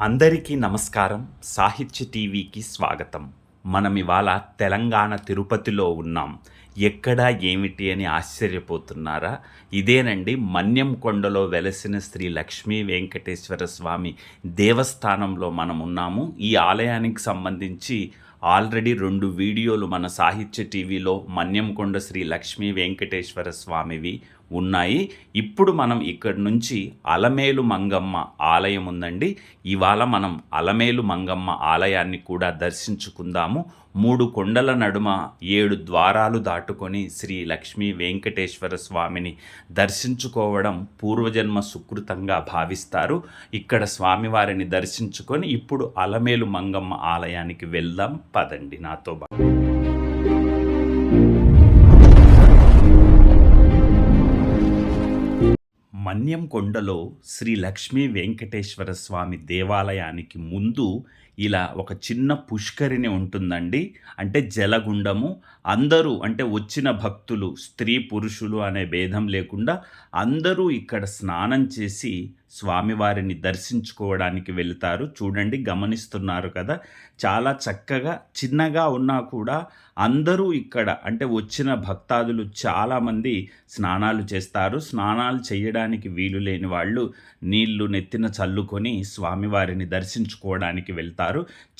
అందరికీ నమస్కారం. సాహిత్య టీవీకి స్వాగతం. మనం ఇవాళ తెలంగాణ తిరుపతిలో ఉన్నాం. ఎక్కడ ఏమిటి అని ఆశ్చర్యపోతున్నారా? ఇదేనండి మన్యం కొండలో వెలసిన శ్రీ లక్ష్మీ వెంకటేశ్వర స్వామి దేవస్థానంలో మనం ఉన్నాము. ఈ ఆలయానికి సంబంధించి ఆల్రెడీ రెండు వీడియోలు మన సాహిత్య టీవీలో మన్యంకొండ శ్రీ లక్ష్మీ వెంకటేశ్వర స్వామివి ఉన్నాయి. ఇప్పుడు మనం ఇక్కడి నుంచి అలమేలు మంగమ్మ ఆలయం ఉందండి. ఇవాళ మనం అలమేలు మంగమ్మ ఆలయాన్ని కూడా దర్శించుకుందాము. మూడు కొండల నడుమ ఏడు ద్వారాలు దాటుకొని శ్రీ లక్ష్మీ వెంకటేశ్వర స్వామిని దర్శించుకోవడం పూర్వజన్మ సుకృతంగా భావిస్తారు. ఇక్కడ స్వామివారిని దర్శించుకొని ఇప్పుడు అలమేలు మంగమ్మ ఆలయానికి వెళ్దాం. పదండి నాతో బాగా మన్యం కొండలో శ్రీ లక్ష్మీ వెంకటేశ్వర స్వామి దేవాలయానికి ముందు ఇలా ఒక చిన్న పుష్కరిణి ఉంటుందండి. అంటే జలగుండము. అందరూ అంటే వచ్చిన భక్తులు స్త్రీ పురుషులు అనే భేదం లేకుండా అందరూ ఇక్కడ స్నానం చేసి స్వామివారిని దర్శించుకోవడానికి వెళ్తారు. చూడండి గమనిస్తున్నారు కదా. చాలా చక్కగా చిన్నగా ఉన్నా కూడా అందరూ ఇక్కడ అంటే వచ్చిన భక్తాదులు చాలామంది స్నానాలు చేస్తారు. స్నానాలు చేయడానికి వీలు లేని వాళ్ళు నీళ్ళు నెత్తిన చల్లుకొని స్వామివారిని దర్శించుకోవడానికి వెళ్తారు.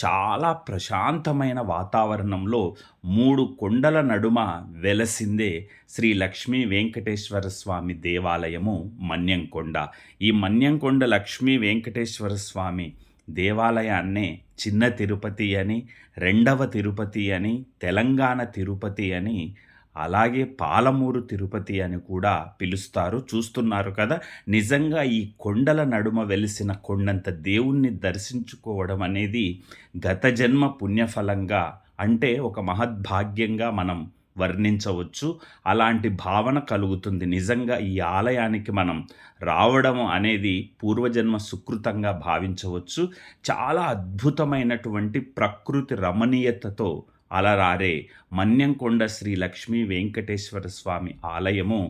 చాలా ప్రశాంతమైన వాతావరణంలో మూడు కొండల నడుమ వెలసిందే శ్రీ లక్ష్మీ వెంకటేశ్వర స్వామి దేవాలయము మన్యంకొండ. ఈ మన్యంకొండ లక్ష్మీ వెంకటేశ్వర స్వామి దేవాలయాన్నే చిన్న తిరుపతి అని రెండవ తిరుపతి అని తెలంగాణ తిరుపతి అని అలాగే పాలమూరు తిరుపతి అని కూడా పిలుస్తారు. చూస్తున్నారు కదా నిజంగా ఈ కొండల నడుమ వెలిసిన కొండంత దేవుణ్ణి దర్శించుకోవడం అనేది గత జన్మ పుణ్యఫలంగా అంటే ఒక మహద్భాగ్యంగా మనం వర్ణించవచ్చు. అలాంటి భావన కలుగుతుంది. నిజంగా ఈ ఆలయానికి మనం రావడం అనేది పూర్వజన్మ సుకృతంగా భావించవచ్చు. చాలా అద్భుతమైనటువంటి ప్రకృతి రమణీయతతో అలరారే మన్యంకొండ శ్రీ లక్ష్మీ వెంకటేశ్వర స్వామి ఆలయము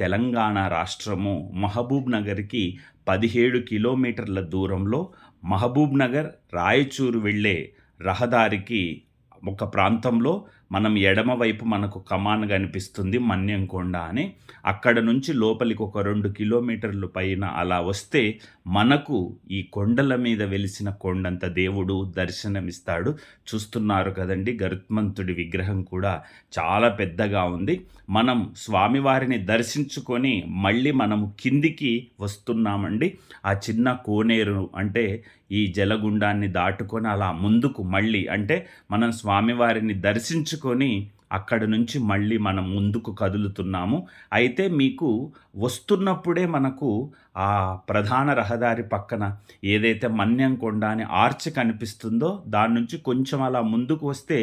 తెలంగాణ రాష్ట్రము మహబూబ్ నగర్కి పదిహేడు కిలోమీటర్ల దూరంలో మహబూబ్ నగర్ రాయచూరు వెళ్ళే రహదారికి ఒక ప్రాంతంలో మనం ఎడమవైపు మనకు కమాన్ కనిపిస్తుంది మన్యంకొండ అని. అక్కడ నుంచి లోపలికి ఒక రెండు కిలోమీటర్లు పైన అలా వస్తే మనకు ఈ కొండల మీద వెలిసిన కొండంత దేవుడు దర్శనమిస్తాడు. చూస్తున్నారు కదండి గరుత్మంతుడి విగ్రహం కూడా చాలా పెద్దగా ఉంది. మనం స్వామివారిని దర్శించుకొని మళ్ళీ మనము కిందికి వస్తున్నామండి. ఆ చిన్న కోనేరు అంటే ఈ జలగుండాన్ని దాటుకొని అలా ముందుకు మళ్ళీ అంటే మనం స్వామివారిని దర్శించుకొని అక్కడ నుంచి మళ్ళీ మనం ముందుకు కదులుతున్నాము. అయితే మీకు వస్తున్నప్పుడే మనకు ఆ ప్రధాన రహదారి పక్కన ఏదైతే మన్యంకొండ అని ఆర్చ్ కనిపిస్తుందో దాని నుంచి కొంచెం అలా ముందుకు వస్తే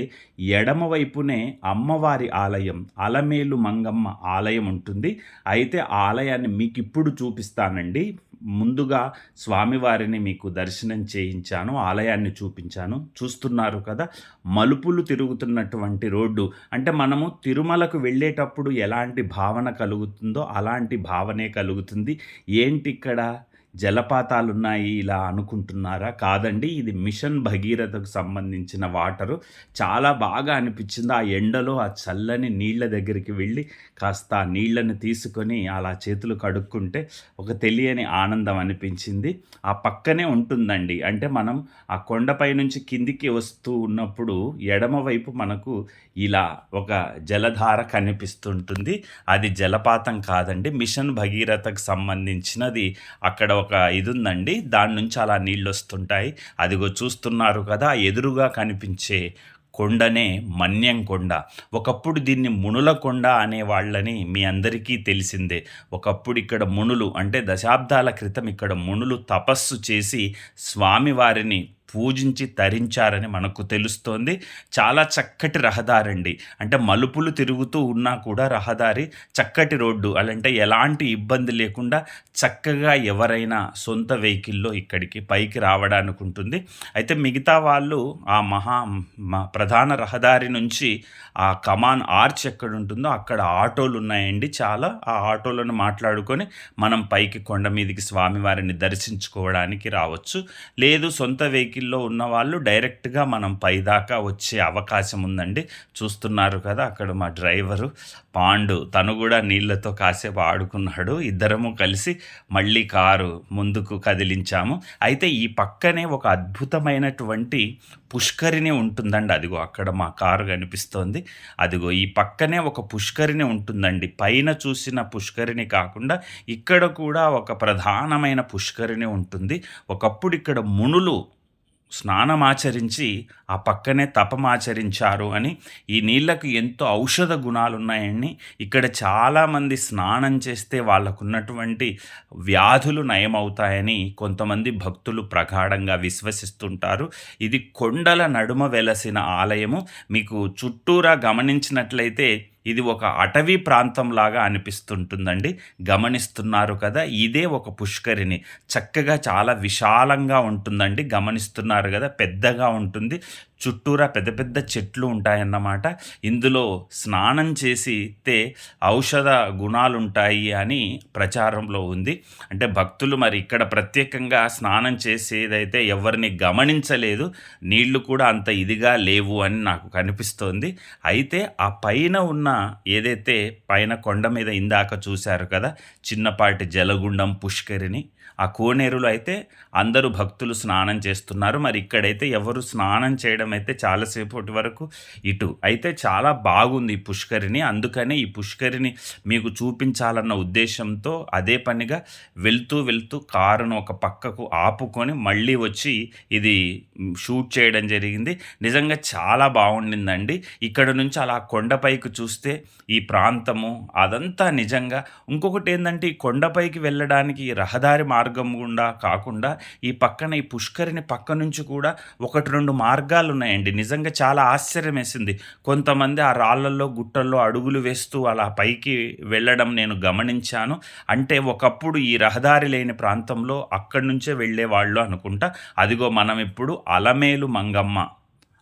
ఎడమ వైపునే అమ్మవారి ఆలయం అలమేలు మంగమ్మ ఆలయం ఉంటుంది. అయితే ఆ ఆలయాన్ని మీకు ఇప్పుడు చూపిస్తానండి. ముందుగా స్వామివారిని మీకు దర్శనం చేయించాను ఆలయాన్ని చూపించాను. చూస్తున్నారు కదా మలుపులు తిరుగుతున్నటువంటి రోడ్డు. అంటే మనము తిరుమలకు వెళ్ళేటప్పుడు ఎలాంటి భావన కలుగుతుందో అలాంటి భావనే కలుగుతుంది. ఏంటి ఇక్కడ జలపాతాలు ఉన్నాయి ఇలా అనుకుంటున్నారా? కాదండి ఇది మిషన్ భగీరథకు సంబంధించిన వాటరు. చాలా బాగా అనిపించింది ఆ ఎండలో ఆ చల్లని నీళ్ళ దగ్గరికి వెళ్ళి కాస్త ఆ నీళ్ళను తీసుకొని అలా చేతులు కడుక్కుంటే ఒక తెలియని ఆనందం అనిపించింది. ఆ పక్కనే ఉంటుందండి. అంటే మనం ఆ కొండపై నుంచి కిందికి వస్తూ ఉన్నప్పుడు ఎడమవైపు మనకు ఇలా ఒక జలధార కనిపిస్తుంటుంది. అది జలపాతం కాదండి మిషన్ భగీరథకు సంబంధించినది. అక్కడ ఒక ఇది ఉందండి దాని నుంచి అలా నీళ్ళు వస్తుంటాయి అదిగో చూస్తున్నారు కదా ఎదురుగా కనిపించే కొండనే మన్యం కొండ. ఒకప్పుడు దీన్ని మునుల కొండ అనే వాళ్ళని మీ అందరికీ తెలిసిందే. ఒకప్పుడు ఇక్కడ మునులు అంటే దశాబ్దాల క్రితం ఇక్కడ మునులు తపస్సు చేసి స్వామివారిని పూజించి తరించారని మనకు తెలుస్తోంది. చాలా చక్కటి రహదారండి. అంటే మలుపులు తిరుగుతూ ఉన్నా కూడా రహదారి చక్కటి రోడ్డు. అలాంటే ఎలాంటి ఇబ్బంది లేకుండా చక్కగా ఎవరైనా సొంత వెహికల్లో ఇక్కడికి పైకి రావడానికి ఉంటుంది అయితే మిగతా వాళ్ళు ఆ మహా మ- ప్రధాన రహదారి నుంచి ఆ కమాన్ ఆర్చ్ ఎక్కడ ఉంటుందో అక్కడ ఆటోలు ఉన్నాయండి చాలా. ఆ ఆటోలను మాట్లాడుకొని మనం పైకి కొండ మీదకి స్వామివారిని దర్శించుకోవడానికి రావచ్చు. లేదు సొంత వెహికల్ వెహికల్లో ఉన్న వాళ్ళు డైరెక్ట్గా మనం పైదాకా వచ్చే అవకాశం ఉందండి. చూస్తున్నారు కదా అక్కడ మా డ్రైవరు పాండు. తను కూడా నీళ్ళతో కాసేపు ఆడుకున్నాడు. ఇద్దరము కలిసి మళ్ళీ కారు ముందుకు కదిలించాము. అయితే ఈ పక్కనే ఒక అద్భుతమైనటువంటి పుష్కరిణి ఉంటుందండి. అదిగో అక్కడ మా కారు కనిపిస్తోంది. అదిగో ఈ పక్కనే ఒక పుష్కరిణి ఉంటుందండి. పైన చూసిన పుష్కరిణి కాకుండా ఇక్కడ కూడా ఒక ప్రధానమైన పుష్కరిణి ఉంటుంది. ఒకప్పుడు ఇక్కడ మునులు స్నానమాచరించి ఆ పక్కనే తపమాచరించారు అని ఈ నీళ్ళకు ఎంతో ఔషధ గుణాలు ఉన్నాయని ఇక్కడ చాలామంది స్నానం చేస్తే వాళ్ళకున్నటువంటి వ్యాధులు నయమవుతాయని కొంతమంది భక్తులు ప్రగాఢంగా విశ్వసిస్తుంటారు. ఇది కొండల నడుమ వెలసిన ఆలయము. మీకు చుట్టూరా గమనించినట్లయితే ఇది ఒక అటవీ ప్రాంతంలాగా అనిపిస్తుంటుందండి. గమనిస్తున్నారు కదా ఇదే ఒక పుష్కరిణి. చక్కగా చాలా విశాలంగా ఉంటుందండి. గమనిస్తున్నారు కదా పెద్దగా ఉంటుంది. చుట్టూరా పెద్ద పెద్ద చెట్లు ఉంటాయన్నమాట. ఇందులో స్నానం చేసితే ఔషధ గుణాలు ఉంటాయి అని ప్రచారంలో ఉంది. అంటే భక్తులు మరి ఇక్కడ ప్రత్యేకంగా స్నానం చేసేదైతే ఎవరిని గమనించలేదు. నీళ్ళు కూడా అంత ఇదిగా లేవు అని నాకు కనిపిస్తోంది. అయితే ఆ పైన ఉన్న ఏదైతే పైన కొండ మీద ఇందాక చూశారు కదా చిన్నపాటి జలగుండం పుష్కరిని ఆ కోనేరులో అయితే అందరూ భక్తులు స్నానం చేస్తున్నారు. మరి ఇక్కడైతే ఎవరు స్నానం చేయడం అయితే చాలాసేపటి వరకు ఇటు. అయితే చాలా బాగుంది ఈ పుష్కరిని అందుకనే ఈ పుష్కరిని మీకు చూపించాలన్న ఉద్దేశంతో అదే పనిగా వెళ్తూ వెళ్తూ కారును ఒక పక్కకు ఆపుకొని మళ్ళీ వచ్చి ఇది షూట్ చేయడం జరిగింది. నిజంగా చాలా బాగుండిందండి. ఇక్కడ నుంచి అలా కొండపైకి చూస్తే ఈ ప్రాంతము అదంతా నిజంగా ఇంకొకటి ఏంటంటే ఈ కొండపైకి వెళ్ళడానికి రహదారి మార్గం గుండా కాకుండా ఈ పక్కన ఈ పుష్కరిని పక్క నుంచి కూడా ఒకటి రెండు మార్గాలు ఉన్నాయండి. నిజంగా చాలా ఆశ్చర్యం వేసింది. కొంతమంది ఆ రాళ్ళల్లో గుట్టల్లో అడుగులు వేస్తూ అలా పైకి వెళ్ళడం నేను గమనించాను. అంటే ఒకప్పుడు ఈ రహదారి లేని ప్రాంతంలో అక్కడి నుంచే వెళ్ళేవాళ్ళు అనుకుంటా. అదిగో మనం ఇప్పుడు అలమేలు మంగమ్మ.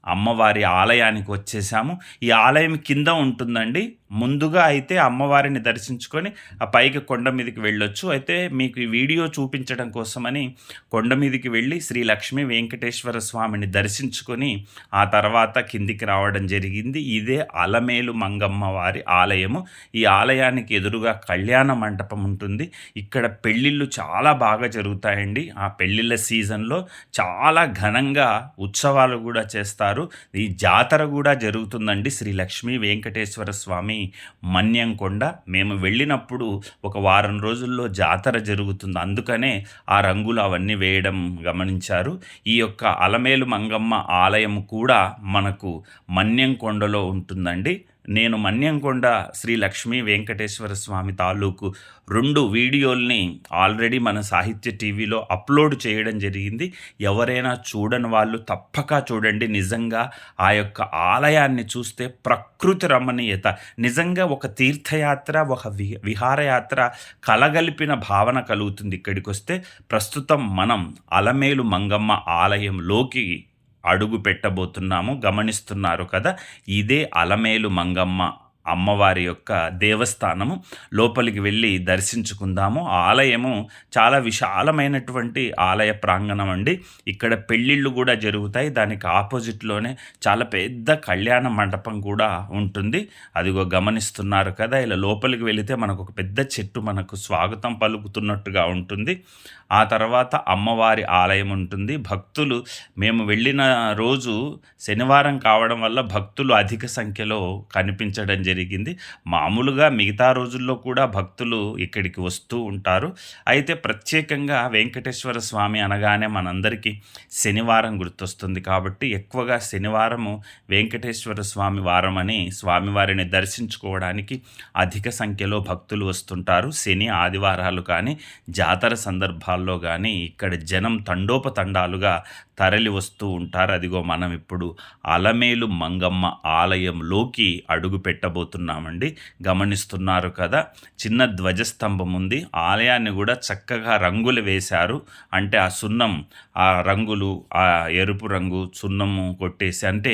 అమ్మవారి ఆలయానికి వచ్చేసాము. ఈ ఆలయం కింద ఉంటుందండి. ముందుగా అయితే అమ్మవారిని దర్శించుకొని ఆ పైకి కొండ మీదకి వెళ్ళొచ్చు. అయితే మీకు ఈ వీడియో చూపించడం కోసమని కొండ మీదకి వెళ్ళి శ్రీ లక్ష్మీ వెంకటేశ్వర స్వామిని దర్శించుకొని ఆ తర్వాత కిందికి రావడం జరిగింది. ఇదే అలమేలు మంగమ్మ వారి ఆలయము. ఈ ఆలయానికి ఎదురుగా కళ్యాణ మంటపం ఉంటుంది. ఇక్కడ పెళ్ళిళ్ళు చాలా బాగా జరుగుతాయండి. ఆ పెళ్ళిళ్ళ సీజన్లో చాలా ఘనంగా ఉత్సవాలు కూడా చేస్తారు. ఈ జాతర కూడా జరుగుతుందండి శ్రీ లక్ష్మీ వెంకటేశ్వర స్వామి మన్యంకొండ మేము వెళ్ళినప్పుడు ఒక వారం రోజుల్లో జాతర జరుగుతుంది. అందుకనే ఆ రంగులు అవన్నీ వేయడం గమనించారు. ఈ యొక్క అలమేలు మంగమ్మ ఆలయం కూడా మనకు మన్యంకొండలో ఉంటుందండి. నేను మన్యంకొండ శ్రీ లక్ష్మీ వెంకటేశ్వర స్వామి తాలూకు రెండు వీడియోల్ని ఆల్రెడీ మన సాహిత్య టీవీలో అప్లోడ్ చేయడం జరిగింది. ఎవరైనా చూడని వాళ్ళు తప్పక చూడండి. నిజంగా ఆ యొక్క ఆలయాన్ని చూస్తే ప్రకృతి రమణీయత నిజంగా ఒక తీర్థయాత్ర ఒక వి విహారయాత్ర కలగలిపిన భావన కలుగుతుంది. ఇక్కడికి వస్తే ప్రస్తుతం మనం అలమేలు మంగమ్మ ఆలయంలోకి అడుగు పెట్టబోతున్నాము గమనిస్తున్నారు కదా? ఇదే అలమేలు మంగమ్మ అమ్మవారి యొక్క దేవస్థానము. లోపలికి వెళ్ళి దర్శించుకుందాము. ఆలయము చాలా విశాలమైనటువంటి ఆలయ ప్రాంగణం అండి. ఇక్కడ పెళ్ళిళ్ళు కూడా జరుగుతాయి. దానికి ఆపోజిట్లోనే చాలా పెద్ద కళ్యాణ మండపం కూడా ఉంటుంది. అదిగో గమనిస్తున్నారు కదా ఇలా లోపలికి వెళితే మనకు ఒక పెద్ద చెట్టు మనకు స్వాగతం పలుకుతున్నట్టుగా ఉంటుంది. ఆ తర్వాత అమ్మవారి ఆలయం ఉంటుంది. భక్తులు మేము వెళ్ళిన రోజు శనివారం కావడం వల్ల భక్తులు అధిక సంఖ్యలో కనిపించడం జరిగింది జరిగింది. మామూలుగా మిగతా రోజుల్లో కూడా భక్తులు ఇక్కడికి వస్తూ ఉంటారు. అయితే ప్రత్యేకంగా వెంకటేశ్వర స్వామి అనగానే మనందరికీ శనివారం గుర్తొస్తుంది కాబట్టి ఎక్కువగా శనివారము వెంకటేశ్వర స్వామి వారం అని స్వామివారిని దర్శించుకోవడానికి అధిక సంఖ్యలో భక్తులు వస్తుంటారు. శని ఆదివారాలు కానీ జాతర సందర్భాల్లో కానీ ఇక్కడ జనం తండోపతండాలుగా తరలి వస్తూ ఉంటారు. అదిగో మనం ఇప్పుడు అలమేలు మంగమ్మ ఆలయంలోకి అడుగు పెట్టబో చూడబోతున్నామండి గమనిస్తున్నారు కదా చిన్న ధ్వజస్తంభం ఉంది ఆలయాన్ని కూడా చక్కగా రంగులు వేశారు. అంటే ఆ సున్నం ఆ రంగులు ఆ ఎరుపు రంగు సున్నము కొట్టేసి అంటే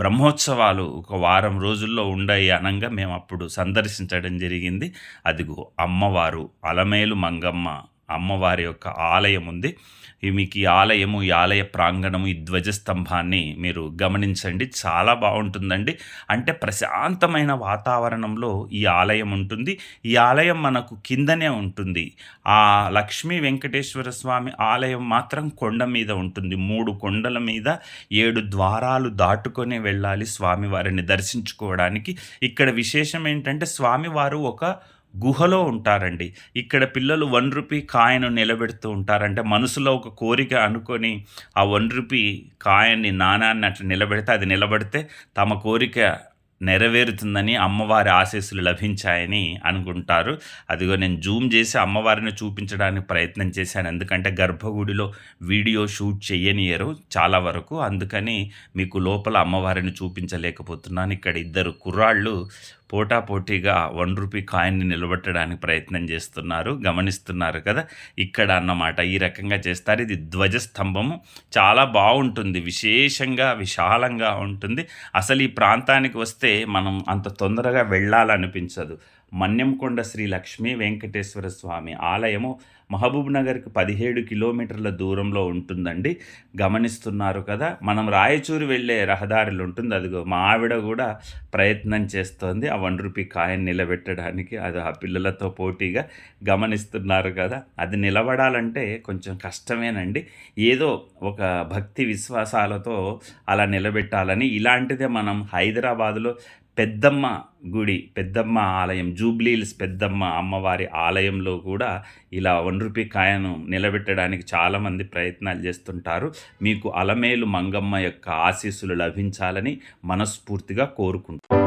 బ్రహ్మోత్సవాలు ఒక వారం రోజుల్లో ఉండయి అనంగా మేము అప్పుడు సందర్శించడం జరిగింది. అదిగో అమ్మవారు అలమేలు మంగమ్మ అమ్మవారి యొక్క ఆలయం ఉంది. ఈ మీకు ఈ ఆలయము ఈ ఆలయ ప్రాంగణము ఈ ధ్వజస్తంభాన్ని మీరు గమనించండి. చాలా బాగుంటుందండి. అంటే ప్రశాంతమైన వాతావరణంలో ఈ ఆలయం ఉంటుంది. ఈ ఆలయం మనకు కిందనే ఉంటుంది. ఆ లక్ష్మీ వెంకటేశ్వర స్వామి ఆలయం మాత్రం కొండ మీద ఉంటుంది. మూడు కొండల మీద ఏడు ద్వారాలు దాటుకొని వెళ్ళాలి స్వామివారిని దర్శించుకోవడానికి. ఇక్కడ విశేషం ఏంటంటే స్వామివారు ఒక గుహలో ఉంటారండి. ఇక్కడ పిల్లలు వన్ రూపీ కాయను నిలబెడుతూ ఉంటారంటే మనసులో ఒక కోరిక అనుకొని ఆ వన్ రూపీ కాయన్ని నాణాన్ని అట్లా నిలబెడితే అది నిలబడితే తమ కోరిక నెరవేరుతుందని అమ్మవారి ఆశీస్సులు లభించాయని అనుకుంటారు. అదిగో నేను జూమ్ చేసి అమ్మవారిని చూపించడానికి ప్రయత్నం చేశాను. ఎందుకంటే గర్భగుడిలో వీడియో షూట్ చేయనియరు చాలా వరకు. అందుకని మీకు లోపల అమ్మవారిని చూపించలేకపోతున్నాను. ఇక్కడ ఇద్దరు కుర్రాళ్ళు పోటాపోటీగా వన్ రూపీ కాయిన్ని నిలబెట్టడానికి ప్రయత్నం చేస్తున్నారు గమనిస్తున్నారు కదా? ఇక్కడ అన్నమాట ఈ రకంగా చేస్తారు. ఇది ధ్వజస్తంభము. చాలా బాగుంటుంది. విశేషంగా విశాలంగా ఉంటుంది. అసలు ఈ ప్రాంతానికి వస్తే మనం అంత తొందరగా వెళ్ళాలనిపించదు. మన్యంకొండ శ్రీ లక్ష్మీ వెంకటేశ్వర స్వామి ఆలయము మహబూబ్ నగర్కి పదిహేడు కిలోమీటర్ల దూరంలో ఉంటుందండి. గమనిస్తున్నారు కదా మనం రాయచూరు వెళ్ళే రహదారులు ఉంటుంది. అదిగో మా ఆవిడ కూడా ప్రయత్నం చేస్తోంది ఆ వన్ రూపీ కాయని నిలబెట్టడానికి. అది ఆ పిల్లలతో పోటీగా గమనిస్తున్నారు కదా అది నిలబడాలంటే కొంచెం కష్టమేనండి. ఏదో ఒక భక్తి విశ్వాసాలతో అలా నిలబెట్టాలని ఇలాంటిదే మనం హైదరాబాదులో పెద్దమ్మ గుడి పెద్దమ్మ ఆలయం జూబ్లీల్స్ పెద్దమ్మ అమ్మవారి ఆలయంలో కూడా ఇలా వన్ రూపీ కాయను నిలబెట్టడానికి చాలామంది ప్రయత్నాలు చేస్తుంటారు. మీకు అలమేలు మంగమ్మ యొక్క ఆశీస్సులు లభించాలని మనస్ఫూర్తిగా కోరుకుంటున్నాను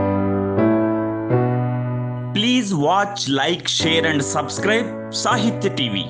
please watch like share and subscribe Sahitya TV